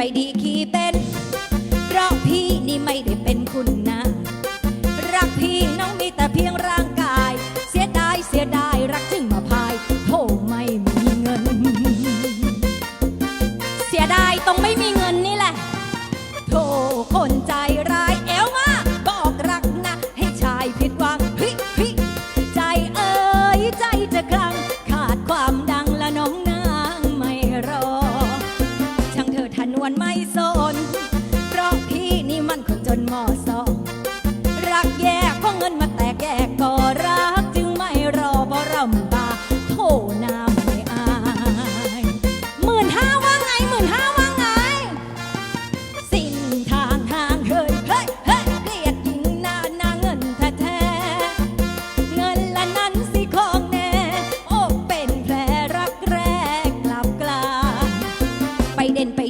ไปดีขี่เป็น เพราะพี่นี่ไม่ได้เป็นคุณนะ รักพี่น้องมีแต่เพียงร่างกาย เสียดายเสียดายรักจึงมาพายโธ่ไม่มีเงิน เสียดายตรงไม่มีเงินนี่แหละโธ่คนใจ อนไม่สน เพราะพี่นี่มันคนจนหมอสองรักแย่เพราะเงินมาแตกแย่ก็รักจึงไม่รอเพราะรำบาโทนาไม่อายหมื่นห้าว่าไงหมื่นห้าว่าไง สิ้นทางห่างเฮ้ยเฮ้ยเฮ้ยเกลียดหญิงหน้าหน้าเงินแท้เงินละนั้นสิของแน่ โอ้เป็นแผลรักแรกกลับกลาไปเด่นไป